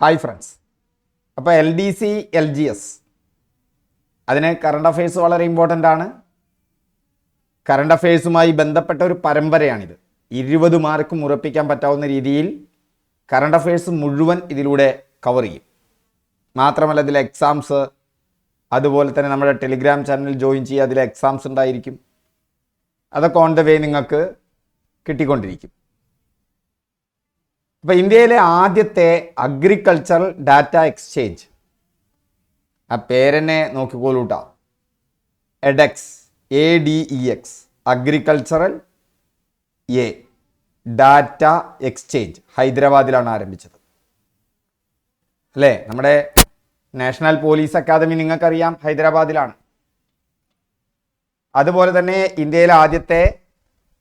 Hi friends അപ്പോൾ L D C L G S അതിന് current affairs വളരെ ഇമ്പോർട്ടന്റ് ആണ്. കറണ്ട് അഫയേഴ്സുമായി ബന്ധപ്പെട്ട ഒരു പരമ്പരയാണിത്. ഇരുപത് മാർക്കും ഉറപ്പിക്കാൻ പറ്റാവുന്ന രീതിയിൽ കറണ്ട് അഫയേഴ്സ് മുഴുവൻ ഇതിലൂടെ കവർ ചെയ്യും. മാത്രമല്ല ഇതിലെ എക്സാംസ് അതുപോലെ തന്നെ നമ്മുടെ ടെലിഗ്രാം ചാനൽ ജോയിൻ ചെയ്യുക അതിലെ എക്സാംസ് ഉണ്ടായിരിക്കും. അതൊക്കെ ഓൺ ദ വേ നിങ്ങൾക്ക് കിട്ടിക്കൊണ്ടിരിക്കും. അപ്പോൾ ഇന്ത്യയിലെ ആദ്യത്തെ അഗ്രികൾച്ചറൽ ഡാറ്റ എക്സ്ചേഞ്ച് ആ പേരെന്നെ നോക്കിക്കോളൂട്ടാ ADeX A D E X agricultural a data exchange ഹൈദരാബാദിലാണ് ആരംഭിച്ചത്. അല്ലേ? നമ്മുടെ നാഷണൽ പോലീസ് അക്കാദമി നിങ്ങൾക്കറിയാം ഹൈദരാബാദിലാണ്. അതുപോലെ തന്നെ ഇന്ത്യയിലെ ആദ്യത്തെ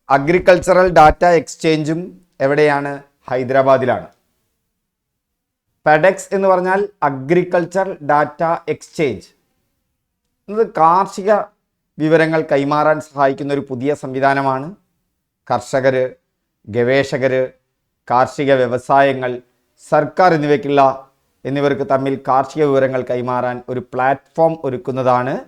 അഗ്രികൾച്ചറൽ ഡാറ്റ എക്സ്ചേഞ്ചും എവിടെയാണ്? ഹൈദരാബാദിലാണ്. പെഡെക്സ് എന്ന് പറഞ്ഞാൽ അഗ്രികൾച്ചർ ഡാറ്റ എക്സ്ചേഞ്ച്. ഇത് കാർഷിക വിവരങ്ങൾ കൈമാറാൻ സഹായിക്കുന്ന ഒരു പുതിയ സംവിധാനമാണ്. കർഷകർ ഗവേഷകർ കാർഷിക വ്യവസായങ്ങൾ സർക്കാർ എന്നിവയ്ക്കുള്ള എന്നിവർക്ക് തമ്മിൽ കാർഷിക വിവരങ്ങൾ കൈമാറാൻ ഒരു പ്ലാറ്റ്ഫോം ഒരുക്കുന്നതാണ്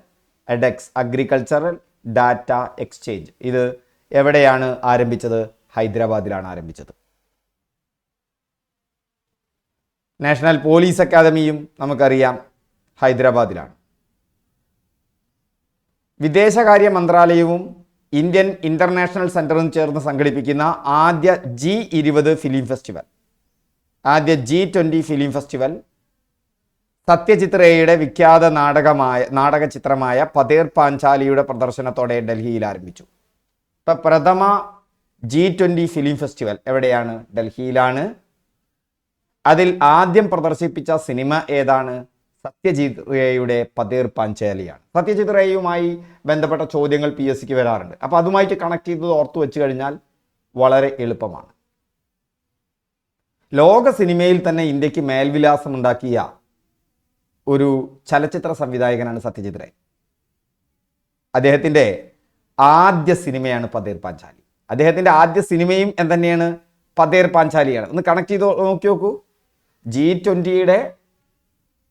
എഡെക്സ് അഗ്രികൾച്ചറൽ ഡാറ്റ എക്സ്ചേഞ്ച്. ഇത് എവിടെയാണ് ആരംഭിച്ചത്? ഹൈദരാബാദിലാണ് ആരംഭിച്ചത്. നാഷണൽ പോലീസ് അക്കാദമിയും നമുക്കറിയാം ഹൈദരാബാദിലാണ്. വിദേശകാര്യ മന്ത്രാലയവും ഇന്ത്യൻ ഇന്റർനാഷണൽ സെന്ററും ചേർന്ന് സംഘടിപ്പിക്കുന്ന ആദ്യ ജി ഇരുപത് ഫിലിം ഫെസ്റ്റിവൽ. ആദ്യ ജി ട്വന്റി ഫിലിം ഫെസ്റ്റിവൽ സത്യചിത്രയുടെ വിഖ്യാത നാടകമായ നാടക ചിത്രമായ പതേർ പാഞ്ചാലിയുടെ പ്രദർശനത്തോടെ ഡൽഹിയിൽ ആരംഭിച്ചു. ഇപ്പം പ്രഥമ ജി ട്വന്റി ഫിലിം ഫെസ്റ്റിവൽ എവിടെയാണ്? ഡൽഹിയിലാണ്. അതിൽ ആദ്യം പ്രദർശിപ്പിച്ച സിനിമ ഏതാണ്? സത്യജിത് റേയുടെ പതിർ പാഞ്ചാലിയാണ്. സത്യജിത് റേയുമായി ബന്ധപ്പെട്ട ചോദ്യങ്ങൾ പി എസ് സിക്ക് വരാറുണ്ട്. അപ്പോൾ അതുമായിട്ട് കണക്ട് ചെയ്തത് ഓർത്തു വെച്ച് കഴിഞ്ഞാൽ വളരെ എളുപ്പമാണ്. ലോക സിനിമയിൽ തന്നെ ഇന്ത്യയ്ക്ക് മേൽവിലാസം ഉണ്ടാക്കിയ ഒരു ചലച്ചിത്ര സംവിധായകനാണ് സത്യജിത് റേ. അദ്ദേഹത്തിന്റെ ആദ്യ സിനിമയാണ് പതേർ പാഞ്ചാലി. അദ്ദേഹത്തിന്റെ ആദ്യ സിനിമയും എന്തന്നെയാണ്? പതേർ പാഞ്ചാലിയാണ്. ഒന്ന് കണക്ട് ചെയ്ത് നോക്കി നോക്കൂ. ജി ട്വന്റിയുടെ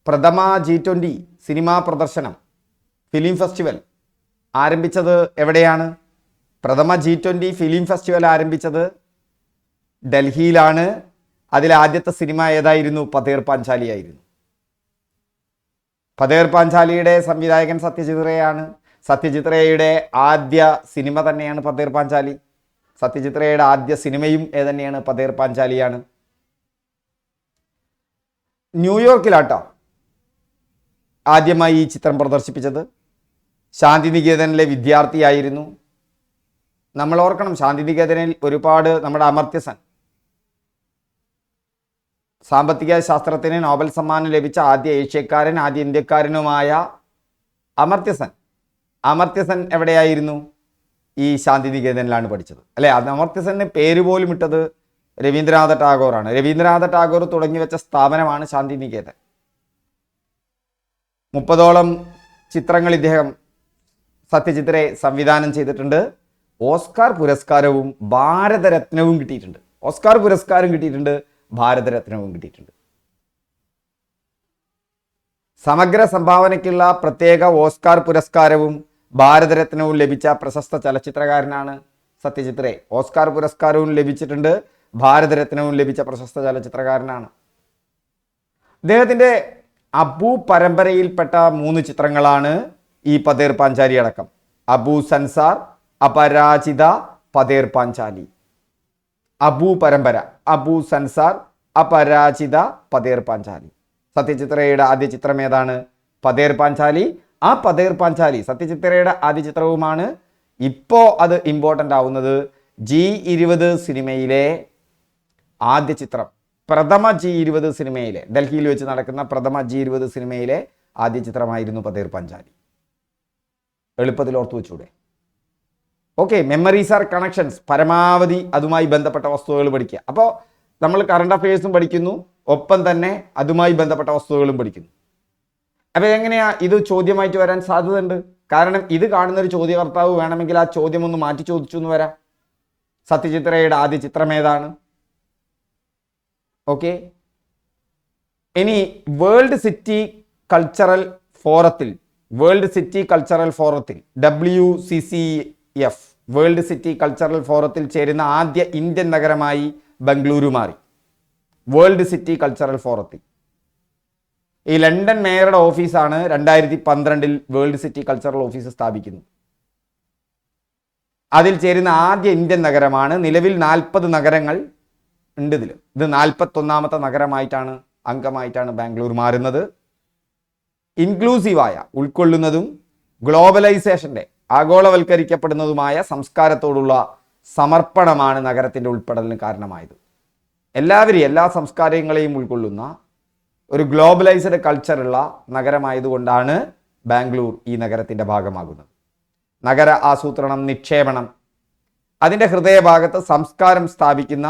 പ്രഥമ ജി ട്വന്റി സിനിമാ പ്രദർശനം ഫിലിം ഫെസ്റ്റിവൽ ആരംഭിച്ചത് എവിടെയാണ്? പ്രഥമ ജി ട്വന്റി ഫിലിം ഫെസ്റ്റിവൽ ആരംഭിച്ചത് ഡൽഹിയിലാണ്. അതിൽ ആദ്യത്തെ സിനിമ ഏതായിരുന്നു? പതേർ പാഞ്ചാലി ആയിരുന്നു. പതേർ പാഞ്ചാലിയുടെ സംവിധായകൻ സത്യജിത് റേയാണ് സത്യജിത് റേയുടെ ആദ്യ സിനിമ തന്നെയാണ് പതേർ പാഞ്ചാലി. സത്യജിത് റേയുടെ ആദ്യ സിനിമയും ഏതന്നെയാണ്? പതേർ പാഞ്ചാലിയാണ്. ന്യൂയോർക്കിലാട്ടോ ആദ്യമായി ഈ ചിത്രം പ്രദർശിപ്പിച്ചത്. ശാന്തിനികേതനിലെ വിദ്യാർത്ഥിയായിരുന്നു. നമ്മൾ ഓർക്കണം ശാന്തിനികേതനിൽ ഒരുപാട് നമ്മുടെ അമർത്യസൻ സാമ്പത്തിക ശാസ്ത്രത്തിന് നോബൽ സമ്മാനം ലഭിച്ച ആദ്യ ഏഷ്യക്കാരൻ ആദ്യ ഇന്ത്യക്കാരനുമായ അമർത്യസൻ അമർത്യസൻ എവിടെയായിരുന്നു? ഈ ശാന്തിനികേതനിലാണ് പഠിച്ചത്. അല്ലെ? അമർത്യസന് പേര് പോലും ഇട്ടത് രവീന്ദ്രനാഥ ടാഗോറാണ്. രവീന്ദ്രനാഥ ടാഗോർ തുടങ്ങി വെച്ച സ്ഥാപനമാണ് ശാന്തിനികേതൻ. മുപ്പതോളം ചിത്രങ്ങൾ ഇദ്ദേഹം സത്യജിത്രെ സംവിധാനം ചെയ്തിട്ടുണ്ട്. ഓസ്കാർ പുരസ്കാരവും ഭാരതരത്നവും കിട്ടിയിട്ടുണ്ട്. ഓസ്കാർ പുരസ്കാരം കിട്ടിയിട്ടുണ്ട് ഭാരതരത്നവും കിട്ടിയിട്ടുണ്ട്. സമഗ്ര സംഭാവനയ്ക്കുള്ള പ്രത്യേക ഓസ്കാർ പുരസ്കാരവും ഭാരതരത്നവും ലഭിച്ച പ്രശസ്ത ചലച്ചിത്രകാരനാണ് സത്യജിത് റേ ഓസ്കാർ പുരസ്കാരവും ലഭിച്ചിട്ടുണ്ട്. ഭാരതരത്നവും ലഭിച്ച പ്രശസ്ത ചലച്ചിത്രകാരനാണ്. അദ്ദേഹത്തിന്റെ അബു പരമ്പരയിൽപ്പെട്ട മൂന്ന് ചിത്രങ്ങളാണ് ഈ പതേർ പാഞ്ചാലി അടക്കം. അബു സൻസാർ അപരാജിത പതേർ പാഞ്ചാലി. അബു പരമ്പര അബു സൻസാർ അപരാജിത പതേർ പാഞ്ചാലി. സത്യചിത്രയുടെ ആദ്യ ചിത്രം ഏതാണ്? പതേർ പാഞ്ചാലി. ആ പതേർ പാഞ്ചാലി സത്യചിത്രയുടെ ആദ്യ ചിത്രവുമാണ്. ഇപ്പോൾ അത് ഇമ്പോർട്ടന്റ് ആവുന്നത് ജി ഇരുപത് സിനിമയിലെ ആദ്യ ചിത്രം. പ്രഥമ ജി ഇരുപത് സിനിമയിലെ ഡൽഹിയിൽ വെച്ച് നടക്കുന്ന പ്രഥമ ജി ഇരുപത് സിനിമയിലെ ആദ്യ ചിത്രമായിരുന്നു പതേർ പഞ്ചാലി. എളുപ്പത്തിൽ ഓർത്തു വെച്ചൂടെ. ഓക്കെ മെമ്മറീസ് ആർ കണക്ഷൻസ് പരമാവധി അതുമായി ബന്ധപ്പെട്ട വസ്തുതകൾ പഠിക്കുക. അപ്പോൾ നമ്മൾ കറണ്ട് അഫയേഴ്സും പഠിക്കുന്നു ഒപ്പം തന്നെ അതുമായി ബന്ധപ്പെട്ട വസ്തുതകളും പഠിക്കുന്നു. അപ്പോൾ എങ്ങനെയാ ഇത് ചോദ്യമായിട്ട് വരാൻ സാധ്യതയുണ്ട്? കാരണം ഇത് കാണുന്ന ഒരു ചോദ്യകർത്താവ് വേണമെങ്കിൽ ആ ചോദ്യം ഒന്ന് മാറ്റി ചോദിച്ചു എന്ന് വരാം. സത്യചിത്രയുടെ ആദ്യ ചിത്രം ഏതാണ്? ഓക്കെ ഇനി വേൾഡ് സിറ്റി കൾച്ചറൽ ഫോറത്തിൽ വേൾഡ് സിറ്റി കൾച്ചറൽ ഫോറത്തിൽ W C C F world city cultural ഫോറത്തിൽ ചേരുന്ന ആദ്യ ഇന്ത്യൻ നഗരമായി ബംഗളൂരു മാറി. വേൾഡ് സിറ്റി കൾച്ചറൽ ഫോറത്തിൽ ഈ ലണ്ടൻ മേയറുടെ ഓഫീസാണ് രണ്ടായിരത്തി പന്ത്രണ്ടിൽ വേൾഡ് സിറ്റി കൾച്ചറൽ ഓഫീസ് സ്ഥാപിക്കുന്നത്. അതിൽ ചേരുന്ന ആദ്യ ഇന്ത്യൻ നഗരമാണ് നിലവിൽ നാൽപ്പത് നഗരങ്ങൾ ഉണ്ട് ഇതിൽ ഇത് നാൽപ്പത്തൊന്നാമത്തെ നഗരമായിട്ടാണ് അംഗമായിട്ടാണ് ബാംഗ്ലൂർ മാറുന്നത്. ഇൻക്ലൂസീവായ ഉൾക്കൊള്ളുന്നതും ഗ്ലോബലൈസേഷന്റെ ആഗോളവൽക്കരിക്കപ്പെടുന്നതുമായ സംസ്കാരത്തോടുള്ള സമർപ്പണമാണ് നഗരത്തിന്റെ ഉൾപ്പെടലിന് കാരണമായത്. എല്ലാവരെയും എല്ലാ സംസ്കാരങ്ങളെയും ഉൾക്കൊള്ളുന്ന ഒരു ഗ്ലോബലൈസ്ഡ് കൾച്ചറുള്ള നഗരമായതുകൊണ്ടാണ് ബാംഗ്ലൂർ ഈ നഗരത്തിന്റെ ഭാഗമാകുന്നത്. നഗര ആസൂത്രണം നിക്ഷേപണം അതിന്റെ ഹൃദയഭാഗത്ത് സംസ്കാരം സ്ഥാപിക്കുന്ന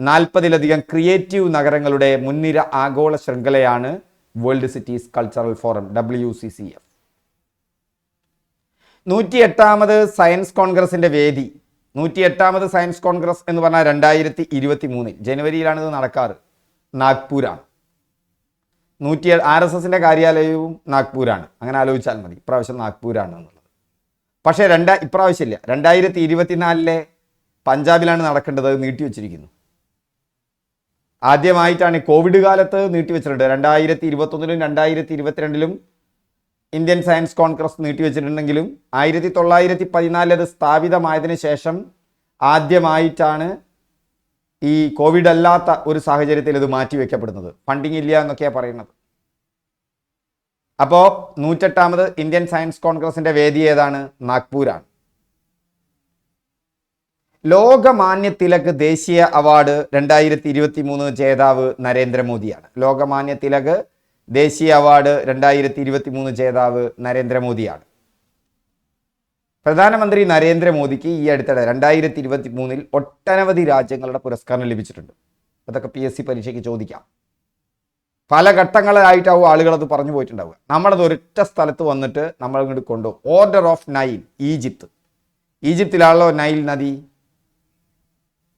നാൽപ്പതിലധികം ക്രിയേറ്റീവ് നഗരങ്ങളുടെ മുൻനിര ആഗോള ശൃംഖലയാണ് world cities cultural forum W C C F. നൂറ്റി എട്ടാമത് സയൻസ് കോൺഗ്രസിന്റെ വേദി. നൂറ്റി എട്ടാമത് സയൻസ് കോൺഗ്രസ് എന്ന് പറഞ്ഞാൽ രണ്ടായിരത്തി ഇരുപത്തി മൂന്നിൽ ജനുവരിയിലാണ് ഇത് നടക്കാറ്. നാഗ്പൂരാണ്. നൂറ്റി ആർ എസ് എസിന്റെ കാര്യാലയവും നാഗ്പൂരാണ്. അങ്ങനെ ആലോചിച്ചാൽ മതി. ഇപ്രാവശ്യം നാഗ്പൂരാണ് എന്നുള്ളത്. പക്ഷേ രണ്ടാ ഇപ്രാവശ്യമില്ല രണ്ടായിരത്തി ഇരുപത്തിനാലിലെ പഞ്ചാബിലാണ് നടക്കേണ്ടത് നീട്ടി നീട്ടിവെച്ചിരിക്കുന്നു. ആദ്യമായിട്ടാണ് കോവിഡ് കാലത്ത് നീട്ടിവെച്ചിട്ടുണ്ട്. രണ്ടായിരത്തി ഇരുപത്തൊന്നിലും രണ്ടായിരത്തി ഇരുപത്തിരണ്ടിലും ഇന്ത്യൻ സയൻസ് കോൺഗ്രസ് നീട്ടിവെച്ചിട്ടുണ്ടെങ്കിലും ആയിരത്തി തൊള്ളായിരത്തി പതിനാലിൽ അത് സ്ഥാപിതമായതിനു ശേഷം ആദ്യമായിട്ടാണ് ഈ കോവിഡ് അല്ലാത്ത ഒരു സാഹചര്യത്തിൽ ഇത് മാറ്റിവെക്കപ്പെടുന്നത്. ഫണ്ടിങ് ഇല്ല എന്നൊക്കെയാണ് പറയുന്നത്. അപ്പോൾ നൂറ്റെട്ടാമത് ഇന്ത്യൻ സയൻസ് കോൺഗ്രസിന്റെ വേദി ഏതാണ്? നാഗ്പൂരാണ്. ലോകമാന്യ തിലക് ദേശീയ അവാർഡ് രണ്ടായിരത്തി ഇരുപത്തി മൂന്ന് ജേതാവ് നരേന്ദ്രമോദിയാണ്. ലോകമാന്യ തിലക് ദേശീയ അവാർഡ് രണ്ടായിരത്തി ഇരുപത്തി മൂന്ന് ജേതാവ് നരേന്ദ്രമോദിയാണ്. പ്രധാനമന്ത്രി നരേന്ദ്രമോദിക്ക് ഈ അടുത്തിടെ രണ്ടായിരത്തി ഇരുപത്തി മൂന്നിൽ ഒട്ടനവധി രാജ്യങ്ങളുടെ പുരസ്കാരം ലഭിച്ചിട്ടുണ്ട്. അതൊക്കെ പി എസ് സി പരീക്ഷയ്ക്ക് ചോദിക്കാം. പല ഘട്ടങ്ങളായിട്ടാവും ആളുകൾ അത് പറഞ്ഞു പോയിട്ടുണ്ടാവുക. നമ്മളത് ഒരൊറ്റ സ്ഥലത്ത് വന്നിട്ട് നമ്മൾ ഇങ്ങോട്ട് കൊണ്ടുപോകും. ഓർഡർ ഓഫ് നൈൽ ഈജിപ്ത് ഈജിപ്തിലാണല്ലോ നൈൽ നദി.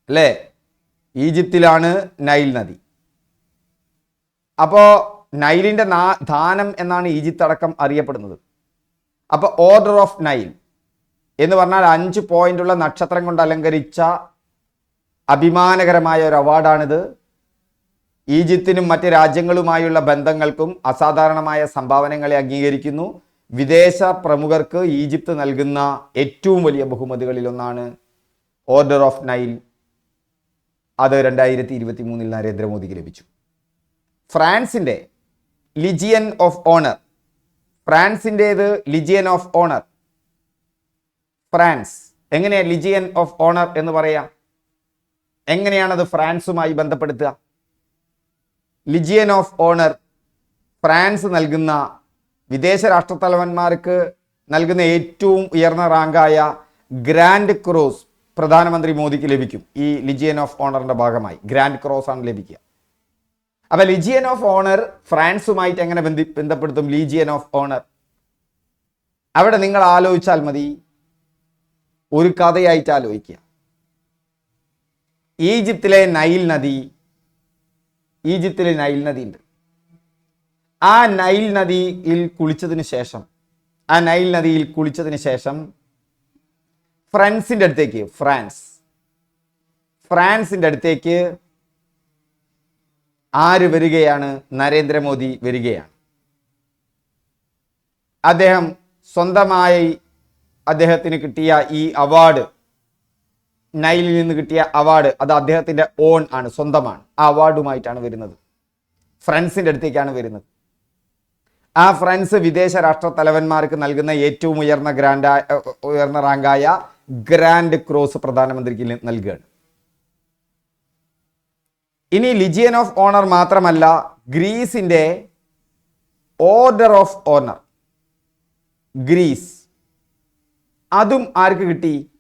അല്ലേ ഈജിപ്തിലാണ് നൈൽ നദി. അപ്പോൾ നൈലിന്റെ നാ ദാനം എന്നാണ് ഈജിപ്ത് അടക്കം അറിയപ്പെടുന്നത്. അപ്പോൾ ഓർഡർ ഓഫ് നൈൽ എന്ന് പറഞ്ഞാൽ അഞ്ച് പോയിന്റുള്ള നക്ഷത്രം കൊണ്ട് അലങ്കരിച്ച അഭിമാനകരമായ ഒരു അവാർഡാണിത്. ഈജിപ്തിനും മറ്റ് രാജ്യങ്ങളുമായുള്ള ബന്ധങ്ങൾക്കും അസാധാരണമായ സംഭാവനകളെ അംഗീകരിക്കുന്നു. വിദേശ പ്രമുഖർക്ക് ഈജിപ്ത് നൽകുന്ന ഏറ്റവും വലിയ ബഹുമതികളിലൊന്നാണ് ഓർഡർ ഓഫ് നൈൽ. അത് രണ്ടായിരത്തി ഇരുപത്തി മൂന്നിൽ നരേന്ദ്രമോദിക്ക് ലഭിച്ചു. ഫ്രാൻസിന്റെ ലിജിയൻ ഓഫ് ഓണർ ഫ്രാൻസിന്റേത് ലിജിയൻ ഓഫ് ഓണർ ഫ്രാൻസ്. എങ്ങനെയാണ് ലിജിയൻ ഓഫ് ഓണർ എന്ന് പറയാം? എങ്ങനെയാണത് ഫ്രാൻസുമായി ബന്ധപ്പെടുത്തുക? ലിജിയൻ ഓഫ് ഓണർ ഫ്രാൻസ് നൽകുന്ന വിദേശ രാഷ്ട്രത്തലവന്മാർക്ക് നൽകുന്ന ഏറ്റവും ഉയർന്ന റാങ്കായ ഗ്രാൻഡ് ക്രോസ് പ്രധാനമന്ത്രി മോദിക്ക് ലഭിക്കും. ഈ ലിജിയൻ ഓഫ് ഓണറിന്റെ ഭാഗമായി. ഗ്രാൻഡ് ക്രോസ് ആണ് ലഭിക്കുക. അപ്പോൾ ലിജിയൻ ഓഫ് ഓണർ ഫ്രാൻസുമായിട്ട് എങ്ങനെ ബന്ധി ബന്ധപ്പെടുത്തും? ലീജിയൻ ഓഫ് ഓണർ അവിടെ നിങ്ങൾ ആലോചിച്ചാൽ മതി. ഒരു കഥയായിട്ട് ആലോചിക്കുക. ഈജിപ്തിലെ നൈൽ നദി ഈജിപ്തിലെ നൈൽ നദി ഉണ്ട്. ആ നൈൽ നദിയിൽ കുളിച്ചതിന് ശേഷം ആ നൈൽ നദിയിൽ കുളിച്ചതിന് ശേഷം ഫ്രാൻസിന്റെ അടുത്തേക്ക് ഫ്രാൻസ്. ഫ്രാൻസിന്റെ അടുത്തേക്ക് ആര് വരികയാണ്? നരേന്ദ്രമോദി വരികയാണ്. അദ്ദേഹം സ്വന്തമായി അദ്ദേഹത്തിന് കിട്ടിയ ഈ അവാർഡ് നൈലിൽ നിന്ന് കിട്ടിയ അവാർഡ് അത് അദ്ദേഹത്തിന്റെ ഓൺ ആണ് സ്വന്തമാണ്. ആ അവാർഡുമായിട്ടാണ് വരുന്നത്. ഫ്രണ്ട്സിന്റെ അടുത്തേക്കാണ് വരുന്നത്. ആ ഫ്രണ്ട്സ് വിദേശ രാഷ്ട്ര തലവന്മാർക്ക് നൽകുന്ന ഏറ്റവും ഉയർന്ന ഗ്രാൻഡ് ഉയർന്ന റാങ്കായ ഗ്രാൻഡ് ക്രോസ് പ്രധാനമന്ത്രിക്ക് നൽകുകയാണ്. ഇനി ലിജിയൻ ഓഫ് ഓണർ മാത്രമല്ല ഗ്രീസിന്റെ ഓർഡർ ഓഫ് ഓണർ ഗ്രീസ്. അതും ആർക്ക് കിട്ടി?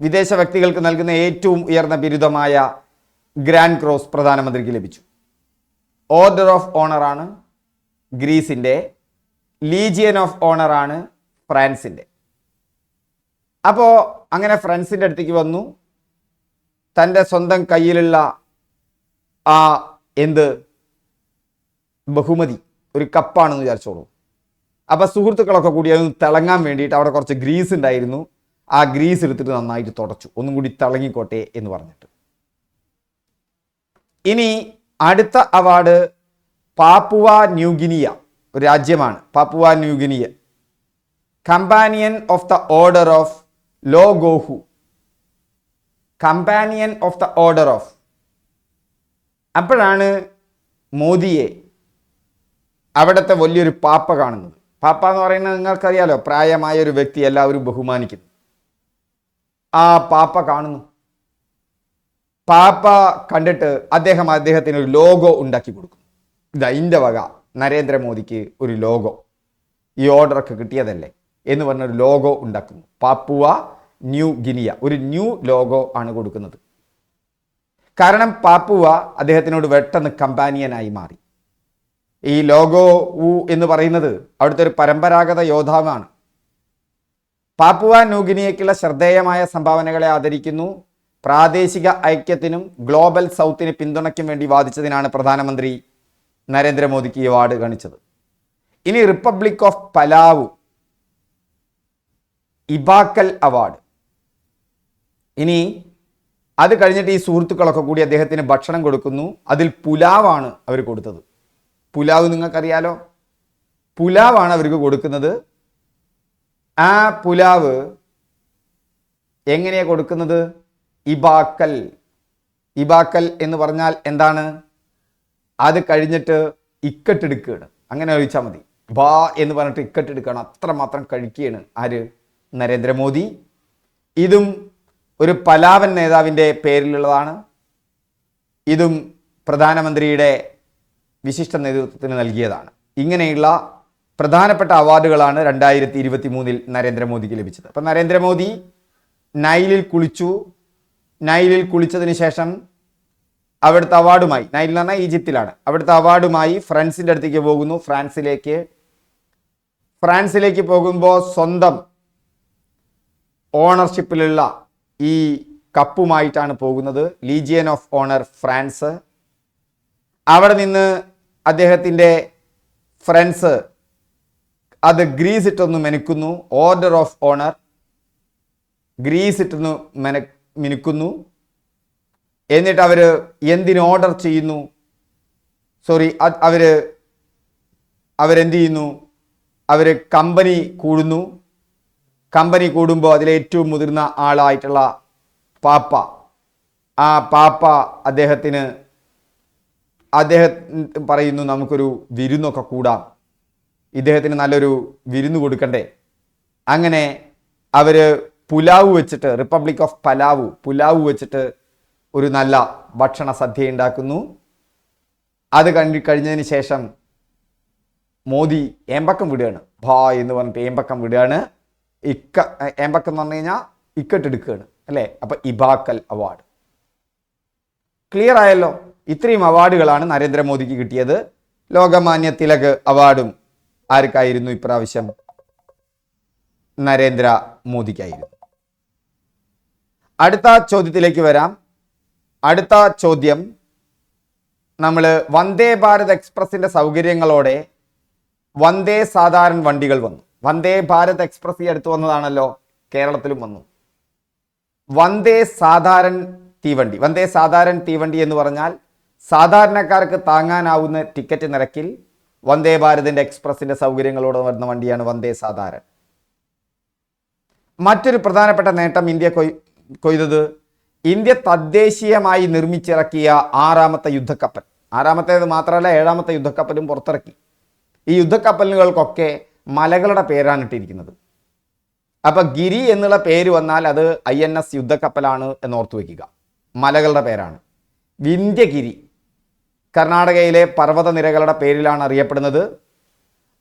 വിദേശ വ്യക്തികൾക്ക് നൽകുന്ന ഏറ്റവും ഉയർന്ന ബിരുദമായ ഗ്രാൻഡ് ക്രോസ് പ്രധാനമന്ത്രിക്ക് ലഭിച്ചു. ഓർഡർ ഓഫ് ഓണർ ആണ് ഗ്രീസിന്റെ ലീജിയൻ ഓഫ് ഓണർ ആണ് ഫ്രാൻസിന്റെ അപ്പോൾ അങ്ങനെ ഫ്രണ്ട്സിന്റെ അടുത്തേക്ക് വന്നു. തന്റെ സ്വന്തം കയ്യിലുള്ള ആ എന്ത്? ബഹുമതി ഒരു കപ്പാണെന്ന് വിചാരിച്ചോളൂ. അപ്പൊ സുഹൃത്തുക്കളൊക്കെ കൂടി അതൊന്ന് തിളങ്ങാൻ വേണ്ടിയിട്ട് അവിടെ കുറച്ച് ഗ്രീസ് ഉണ്ടായിരുന്നു. ആ ഗ്രീസ് എടുത്തിട്ട് നന്നായിട്ട് തുടച്ചു. ഒന്നും കൂടി തിളങ്ങിക്കോട്ടെ എന്ന് പറഞ്ഞിട്ട്. ഇനി അടുത്ത അവാർഡ് പാപ്പുവ ന്യൂഗിനിയ ഒരു രാജ്യമാണ്. Papua New Guinea companion of the order of Logohu companion of the order of അപ്പോഴാണ് മോദിയെ അവിടുത്തെ വലിയൊരു പാപ്പ കാണുന്നത്. പാപ്പ എന്ന് പറയുന്നത് നിങ്ങൾക്കറിയാലോ പ്രായമായ ഒരു വ്യക്തി എല്ലാവരും ബഹുമാനിക്കുന്നു. ആ പാപ്പ കാണുന്നു. പാപ്പ കണ്ടിട്ട് അദ്ദേഹം അദ്ദേഹത്തിന് ഒരു ലോഗോ ഉണ്ടാക്കി കൊടുക്കും ഇതാ ഇന്റെ വക നരേന്ദ്രമോദിക്ക് ഒരു ലോഗോ. ഈ ഓർഡറൊക്കെ കിട്ടിയതല്ലേ? എന്ന് പറഞ്ഞൊരു ലോഗോ ഉണ്ടാക്കുന്നു. Papua New Guinea. ഒരു ന്യൂ ലോഗോ ആണ് കൊടുക്കുന്നത്. കാരണം പാപ്പുവ അദ്ദേഹത്തിനോട് പെട്ടെന്ന് കമ്പാനിയനായി മാറി. ഈ ലോഗോ ഉ എന്ന് പറയുന്നത് അവിടുത്തെ ഒരു പരമ്പരാഗത യോദ്ധാവാണ്. പാപ്പുവ ന്യൂഗിനിയയ്ക്കുള്ള ശ്രദ്ധേയമായ സംഭാവനകളെ ആദരിക്കുന്നു. പ്രാദേശിക ഐക്യത്തിനും ഗ്ലോബൽ സൗത്തിന് പിന്തുണയ്ക്കും വേണ്ടി വാദിച്ചതിനാണ് പ്രധാനമന്ത്രി നരേന്ദ്രമോദിക്ക് ഈ അവാർഡ് കാണിച്ചത്. ഇനി republic of Palau Ebakl award. ഇനി അത് കഴിഞ്ഞിട്ട് ഈ സുഹൃത്തുക്കളൊക്കെ കൂടി അദ്ദേഹത്തിന് ഭക്ഷണം കൊടുക്കുന്നു. അതിൽ പുലാവാണ് അവർ കൊടുത്തത്. പുലാവ് നിങ്ങൾക്കറിയാലോ? പുലാവാണ് അവർക്ക് കൊടുക്കുന്നത്. ആ പുലാവ് എങ്ങനെയാണ് കൊടുക്കുന്നത്? ഇബാക്കൽ. ഇബാക്കൽ എന്ന് പറഞ്ഞാൽ എന്താണ്? അത് കഴിഞ്ഞിട്ട് ഇക്കട്ടെടുക്കുകയാണ്. അങ്ങനെ ചോദിച്ചാൽ മതി. ബാ എന്ന് പറഞ്ഞിട്ട് ഇക്കട്ടെടുക്കുകയാണ്. അത്രമാത്രം കഴിക്കുകയാണ് ആര്? നരേന്ദ്രമോദി. ഇതും ഒരു പലാവൻ നേതാവിന്റെ പേരിലുള്ളതാണ്. ഇതും പ്രധാനമന്ത്രിയുടെ വിശിഷ്ട നേതൃത്വത്തിന് നൽകിയതാണ്. ഇങ്ങനെയുള്ള പ്രധാനപ്പെട്ട അവാർഡുകളാണ് രണ്ടായിരത്തി ഇരുപത്തി മൂന്നിൽ നരേന്ദ്രമോദിക്ക് ലഭിച്ചത്. അപ്പം നരേന്ദ്രമോദി നൈലിൽ കുളിച്ചു. നൈലിൽ കുളിച്ചതിന് ശേഷം അവിടുത്തെ അവാർഡുമായി നൈലിൽ എന്ന് പറഞ്ഞാൽ ഈജിപ്തിലാണ്. അവിടുത്തെ അവാർഡുമായി ഫ്രാൻസിന്റെ അടുത്തേക്ക് പോകുന്നു. ഫ്രാൻസിലേക്ക്. ഫ്രാൻസിലേക്ക് പോകുമ്പോൾ സ്വന്തം ഓണർഷിപ്പിലുള്ള ഈ കപ്പുമായിട്ടാണ് പോകുന്നത്. ലീജിയൻ ഓഫ് ഓണർ ഫ്രാൻസ് അവിടെ നിന്ന് അദ്ദേഹത്തിന്റെ ഫ്രണ്ട്സ് അത് ഗ്രീസ് ഇട്ടൊന്ന് മെനുക്കുന്നു. ഓർഡർ ഓഫ് ഓണർ ഗ്രീസ് ഇട്ടൊന്ന് മെന മിനുക്കുന്നു. എന്നിട്ട് അവർ എന്തിന് ഓർഡർ ചെയ്യുന്നു? സോറി അവർ അവരെന്ത് ചെയ്യുന്നു? അവർ കമ്പനി കൂടുന്നു. കമ്പനി കൂടുമ്പോൾ അതിലേറ്റവും മുതിർന്ന ആളായിട്ടുള്ള പാപ്പ. ആ പാപ്പ അദ്ദേഹത്തിന് അദ്ദേഹം പറയുന്നു നമുക്കൊരു വിരുന്നൊക്കെ കൂടാം. ഇദ്ദേഹത്തിന് നല്ലൊരു വിരുന്ന് കൊടുക്കണ്ടേ. അങ്ങനെ അവർ പുലാവ് വെച്ചിട്ട് റിപ്പബ്ലിക് ഓഫ് പലാവു പുലാവ് വെച്ചിട്ട് ഒരു നല്ല ഭക്ഷണ സദ്യ ഉണ്ടാക്കുന്നു. അത് കണ്ടി കഴിഞ്ഞതിന് ശേഷം മോദി ഏമ്പക്കം വിടുകയാണ്. ഭാ എന്ന് പറഞ്ഞിട്ട് ഏമ്പക്കം വിടുകയാണ്. ഇക്ക ഏമ്പക്കം എന്ന് പറഞ്ഞു കഴിഞ്ഞാൽ ഇക്കട്ടെടുക്കുകയാണ് അല്ലേ? അപ്പൊ ഇബാക്കൽ അവാർഡ്. ക്ലിയർ ആയല്ലോ? ഇത്രയും അവാർഡുകളാണ് നരേന്ദ്രമോദിക്ക് കിട്ടിയത്. ലോകമാന്യ തിലക് അവാർഡും ആർക്കായിരുന്നു ഇപ്രാവശ്യം? നരേന്ദ്ര മോദിക്കായിരുന്നു അടുത്ത ചോദ്യത്തിലേക്ക് വരാം. അടുത്ത ചോദ്യം. നമ്മൾ വന്ദേ ഭാരത് എക്സ്പ്രസിന്റെ സൗകര്യങ്ങളോടെ വന്ദേ സാധാരണ വണ്ടികൾ വന്നു. വന്ദേ ഭാരത് എക്സ്പ്രസ് ഈ അടുത്ത് വന്നതാണല്ലോ കേരളത്തിലും വന്നു. വന്ദേ സാധാരൺ തീവണ്ടി വന്ദേ സാധാരൺ തീവണ്ടി എന്ന് പറഞ്ഞാൽ സാധാരണക്കാർക്ക് താങ്ങാനാവുന്ന ടിക്കറ്റ് നിരക്കിൽ വന്ദേ ഭാരതിന്റെ എക്സ്പ്രസിന്റെ സൗകര്യങ്ങളോട് വരുന്ന വണ്ടിയാണ് വന്ദേ സാധാരൺ. മറ്റൊരു പ്രധാനപ്പെട്ട നേട്ടം ഇന്ത്യ കൊയ് കൊയ്തത് ഇന്ത്യ തദ്ദേശീയമായി നിർമ്മിച്ചിറക്കിയ ആറാമത്തെ യുദ്ധക്കപ്പൽ. ആറാമത്തേത് മാത്രമല്ല ഏഴാമത്തെ യുദ്ധക്കപ്പലും പുറത്തിറക്കി. ഈ യുദ്ധക്കപ്പലുകൾക്കൊക്കെ മലകളുടെ പേരാണ് ഇട്ടിരിക്കുന്നത്. അപ്പൊ ഗിരി എന്നുള്ള പേര് വന്നാൽ അത് ഐ എൻ എസ് യുദ്ധക്കപ്പലാണ് എന്ന് ഓർത്തു വെക്കുക. മലകളുടെ പേരാണ്. വിന്ധ്യഗിരി കർണാടകയിലെ പർവതനിരകളുടെ പേരിലാണ് അറിയപ്പെടുന്നത്.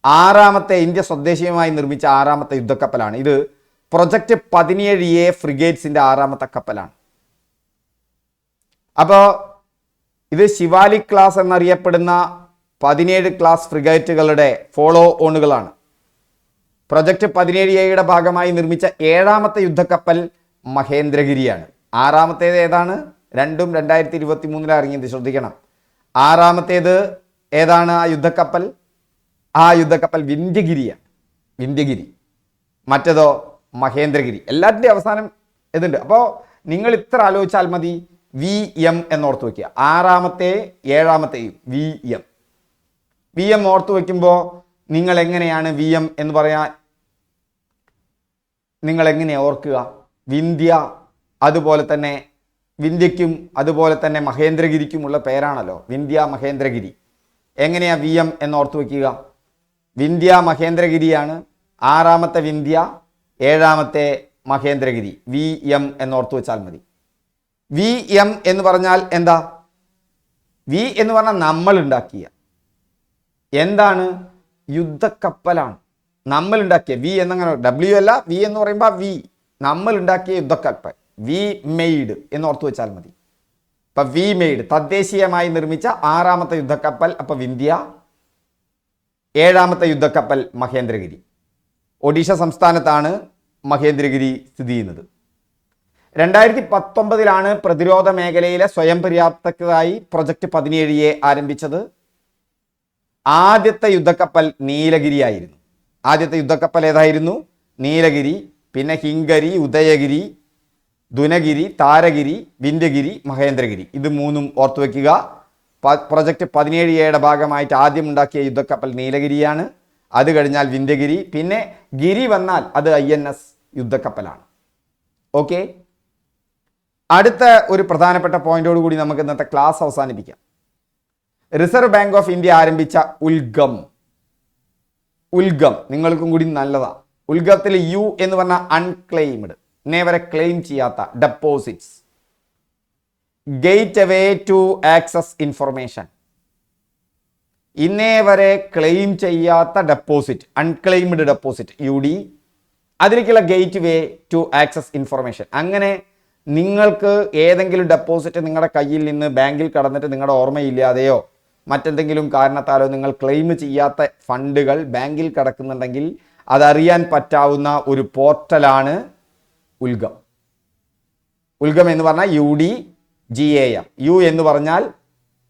ആറാമത്തെ ഇന്ത്യ സ്വദേശീയമായി നിർമ്മിച്ച ആറാമത്തെ യുദ്ധക്കപ്പലാണ്. ഇത് പ്രൊജക്ട് പതിനേഴ് എ ഫ്രിഗേറ്റ്സിന്റെ ആറാമത്തെ കപ്പലാണ്. അപ്പോൾ ഇത് ശിവാലി ക്ലാസ് എന്നറിയപ്പെടുന്ന പതിനേഴ് ക്ലാസ് ഫ്രിഗേറ്റുകളുടെ ഫോളോ ഓണുകളാണ്. പ്രൊജക്ട് പതിനേഴ് എയുടെ ഭാഗമായി നിർമ്മിച്ച ഏഴാമത്തെ യുദ്ധക്കപ്പൽ മഹേന്ദ്രഗിരിയാണ്. ആറാമത്തേത് ഏതാണ്? രണ്ടും രണ്ടായിരത്തി ഇരുപത്തി മൂന്നിൽ ഇറങ്ങിയത്. ശ്രദ്ധിക്കണം. ആറാമത്തേത് ഏതാണ് ആ യുദ്ധക്കപ്പൽ? ആ യുദ്ധക്കപ്പൽ വിന്ധ്യഗിരിയാണ്. വിന്ധ്യഗിരി. മറ്റേതോ മഹേന്ദ്രഗിരി. എല്ലാത്തിന്റെ അവസാനം ഇതുണ്ട്. അപ്പോൾ നിങ്ങൾ ഇത്ര ആലോചിച്ചാൽ മതി. വി എം എന്നോർത്ത് വയ്ക്കുക ആറാമത്തെ ഏഴാമത്തെയും വി എം. വി എം ഓർത്ത് വയ്ക്കുമ്പോൾ നിങ്ങൾ എങ്ങനെയാണ് വി എം എന്ന് പറയാൻ നിങ്ങൾ എങ്ങനെ ഓർക്കുക? വിന്ധ്യ അതുപോലെ തന്നെ വിന്ധ്യയ്ക്കും അതുപോലെ തന്നെ മഹേന്ദ്രഗിരിക്കുമുള്ള പേരാണല്ലോ. വിന്ധ്യ മഹേന്ദ്രഗിരി. എങ്ങനെയാണ് വി എം എന്ന് ഓർത്ത് വയ്ക്കുക വിന്ധ്യ മഹേന്ദ്രഗിരിയാണ് ആറാമത്തെ വിന്ധ്യ ഏഴാമത്തെ മഹേന്ദ്രഗിരി. വി എം എന്നോർത്ത് വെച്ചാൽ മതി. വി എം എന്ന് പറഞ്ഞാൽ എന്താ? വി എന്ന് പറഞ്ഞാൽ നമ്മൾ ഉണ്ടാക്കിയ. എന്താണ്? യുദ്ധക്കപ്പലാണ്. നമ്മൾ ഉണ്ടാക്കിയ വി എന്നങ്ങനെ ഡബ്ല്യു അല്ല വി എന്ന് പറയുമ്പോൾ വി നമ്മൾ ഉണ്ടാക്കിയ യുദ്ധക്കപ്പൽ. വി മെയ്ഡ് എന്ന് ഓർത്തു വെച്ചാൽ മതി. ഇപ്പൊ വി മെയ്ഡ് തദ്ദേശീയമായി നിർമ്മിച്ച ആറാമത്തെ യുദ്ധക്കപ്പൽ അപ്പൊ വിന്ധ്യ. ഏഴാമത്തെ യുദ്ധക്കപ്പൽ മഹേന്ദ്രഗിരി. ഒഡീഷ സംസ്ഥാനത്താണ് മഹേന്ദ്രഗിരി സ്ഥിതി ചെയ്യുന്നത്. രണ്ടായിരത്തി പത്തൊമ്പതിലാണ് പ്രതിരോധ മേഖലയിലെ സ്വയം പര്യാപ്തതയ്ക്കായി പ്രൊജക്ട് പതിനേഴ് എ ആരംഭിച്ചത്. ആദ്യത്തെ യുദ്ധക്കപ്പൽ നീലഗിരി ആയിരുന്നു ആദ്യത്തെ യുദ്ധക്കപ്പൽ ഏതായിരുന്നു? നീലഗിരി പിന്നെ ഹിംഗരി ഉദയഗിരി ദുനഗിരി താരഗിരി വിന്ധ്യഗിരി മഹേന്ദ്രഗിരി. ഇത് മൂന്നും ഓർത്തു വയ്ക്കുക പ്രൊജക്റ്റ് പതിനേഴ് എയുടെ ഭാഗമായിട്ട് ആദ്യം ഉണ്ടാക്കിയ യുദ്ധക്കപ്പൽ നീലഗിരിയാണ്. അത് കഴിഞ്ഞാൽ വിന്ധ്യഗിരി. പിന്നെ ഗിരി വന്നാൽ അത് ഐ എൻ എസ് യുദ്ധക്കപ്പലാണ്. ഓക്കെ? അടുത്ത ഒരു പ്രധാനപ്പെട്ട പോയിന്റോട് കൂടി നമുക്ക് ഇന്നത്തെ ക്ലാസ് അവസാനിപ്പിക്കാം. റിസർവ് ബാങ്ക് ഓഫ് ഇന്ത്യ ആരംഭിച്ച ഉൽഗം ഉൽഗം നിങ്ങൾക്കും കൂടി നല്ലതാ. ഉൽഗത്തിൽ യു എന്ന് പറഞ്ഞ അൺക്ലെയിംഡ് നേവരെ ക്ലെയിം ചെയ്യാത്ത deposits gateway to access information ഇന്നേ വരെ ക്ലെയിം ചെയ്യാത്ത deposit unclaimed deposit U D അതിലേക്കുള്ള gateway to access information അങ്ങനെ നിങ്ങൾക്ക് ഏതെങ്കിലും ഡെപ്പോസിറ്റ് നിങ്ങളുടെ കയ്യിൽ നിന്ന് ബാങ്കിൽ കടന്നിട്ട് നിങ്ങളുടെ ഓർമ്മയില്ലാതെയോ മറ്റെന്തെങ്കിലും കാരണത്താലോ നിങ്ങൾ ക്ലെയിം ചെയ്യാത്ത ഫണ്ടുകൾ ബാങ്കിൽ കിടക്കുന്നുണ്ടെങ്കിൽ അതറിയാൻ പറ്റാവുന്ന ഒരു പോർട്ടലാണ് ഉൽഗം ഉൽഗം എന്ന് പറഞ്ഞാൽ U D G A M. U എന്ന് പറഞ്ഞാൽ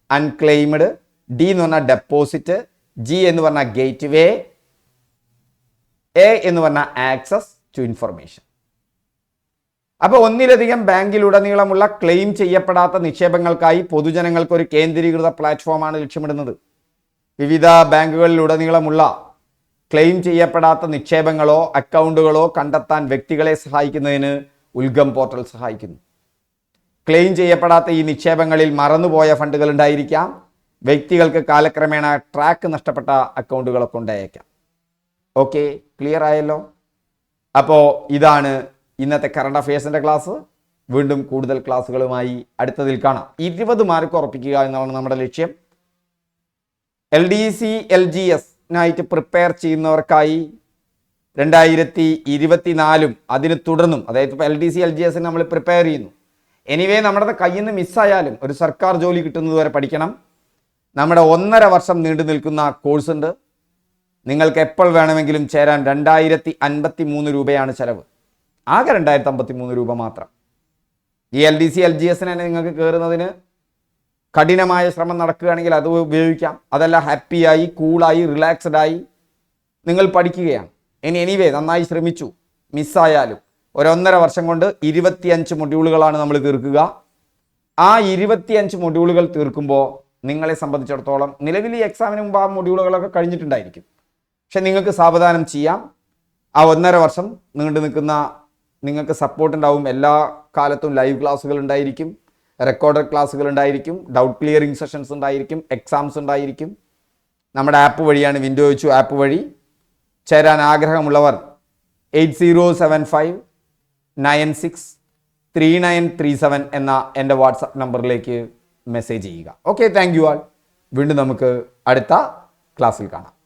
അൺക്ലെയിംഡ് ഡി എന്ന് പറഞ്ഞാൽ ഡെപ്പോസിറ്റ് ജി എന്ന് പറഞ്ഞാൽ ഗേറ്റ് വേ എ എന്ന് പറഞ്ഞാൽ ആക്സസ് ടു ഇൻഫർമേഷൻ. അപ്പോൾ ഒന്നിലധികം ബാങ്കിലുടനീളമുള്ള ക്ലെയിം ചെയ്യപ്പെടാത്ത നിക്ഷേപങ്ങൾക്കായി പൊതുജനങ്ങൾക്ക് ഒരു കേന്ദ്രീകൃത പ്ലാറ്റ്ഫോമാണ് ലക്ഷ്യമിടുന്നത്. വിവിധ ബാങ്കുകളിലുടനീളമുള്ള ക്ലെയിം ചെയ്യപ്പെടാത്ത നിക്ഷേപങ്ങളോ അക്കൗണ്ടുകളോ കണ്ടെത്താൻ വ്യക്തികളെ സഹായിക്കുന്നതിന് ഉൽഗം പോർട്ടൽ സഹായിക്കുന്നു. ക്ലെയിം ചെയ്യപ്പെടാത്ത ഈ നിക്ഷേപങ്ങളിൽ മറന്നുപോയ ഫണ്ടുകൾ ഉണ്ടായിരിക്കാം. വ്യക്തികൾക്ക് കാലക്രമേണ ട്രാക്ക് നഷ്ടപ്പെട്ട അക്കൗണ്ടുകളൊക്കെ ഉണ്ടായേക്കാം. ഓക്കെ ക്ലിയർ ആയല്ലോ? അപ്പോൾ ഇതാണ് ഇന്നത്തെ കറണ്ട് അഫയേഴ്സിന്റെ ക്ലാസ് വീണ്ടും കൂടുതൽ ക്ലാസ്സുകളുമായി അടുത്തതിൽ കാണാം. ഇരുപത് മാർക്ക് ഉറപ്പിക്കുക എന്നാണ് നമ്മുടെ ലക്ഷ്യം. L D C L G എസിനായിട്ട് prepare ചെയ്യുന്നവർക്കായി രണ്ടായിരത്തി ഇരുപത്തിനാലും അതിന് തുടർന്നും അതായത് ഇപ്പോൾ L D C L G എസിന് നമ്മൾ പ്രിപ്പയർ ചെയ്യുന്നു. എനിവേ നമ്മുടെ കയ്യിൽ നിന്ന് മിസ്സായാലും ഒരു സർക്കാർ ജോലി കിട്ടുന്നത് വരെ പഠിക്കണം. നമ്മുടെ ഒന്നര വർഷം നീണ്ടു നിൽക്കുന്ന കോഴ്സ് ഉണ്ട്. നിങ്ങൾക്ക് എപ്പോൾ വേണമെങ്കിലും ചേരാൻ രണ്ടായിരത്തി അൻപത്തി മൂന്ന് രൂപയാണ് ചെലവ്. ആകെ രണ്ടായിരത്തി അമ്പത്തി മൂന്ന് രൂപ മാത്രം. ഈ L D C L G എസിനെ നിങ്ങൾക്ക് കയറുന്നതിന് കഠിനമായ ശ്രമം നടക്കുകയാണെങ്കിൽ അത് ഉപയോഗിക്കാം. അതല്ല ഹാപ്പിയായി കൂളായി റിലാക്സ്ഡ് ആയി നിങ്ങൾ പഠിക്കുകയാണ്. ഇനി എനിവേ നന്നായി ശ്രമിച്ചു. മിസ്സായാലും ഒരൊന്നര വർഷം കൊണ്ട് ഇരുപത്തിയഞ്ച് മൊഡ്യൂളുകളാണ് നമ്മൾ തീർക്കുക. ആ ഇരുപത്തിയഞ്ച് മൊഡ്യൂളുകൾ തീർക്കുമ്പോൾ നിങ്ങളെ സംബന്ധിച്ചിടത്തോളം നിലവിൽ ഈ എക്സാമിന് മുമ്പ് ആ മൊഡ്യൂളുകളൊക്കെ കഴിഞ്ഞിട്ടുണ്ടായിരിക്കും. പക്ഷെ നിങ്ങൾക്ക് സാവധാനം ചെയ്യാം. ആ ഒന്നര വർഷം നീണ്ടു നിൽക്കുന്ന നിങ്ങൾക്ക് സപ്പോർട്ട് ഉണ്ടാവും എല്ലാ കാലത്തും ലൈവ് ക്ലാസ്സുകൾ ഉണ്ടായിരിക്കും. റെക്കോർഡഡ് ക്ലാസ്സുകൾ ഉണ്ടായിരിക്കും. ഡൗട്ട് ക്ലിയറിംഗ് സെഷൻസ് ഉണ്ടായിരിക്കും. എക്സാംസ് ഉണ്ടായിരിക്കും. നമ്മുടെ ആപ്പ് വഴിയാണ് വിൻഡോ വെച്ചു ആപ്പ് വഴി. ചേരാൻ ആഗ്രഹമുള്ളവർ eight zero seven five nine six three nine three seven എന്ന എന്റെ വാട്സപ്പ് നമ്പറിലേക്ക് മെസ്സേജ് ചെയ്യുക. ഓക്കെ താങ്ക് യു ആൾ വീണ്ടും നമുക്ക് അടുത്ത ക്ലാസ്സിൽ കാണാം.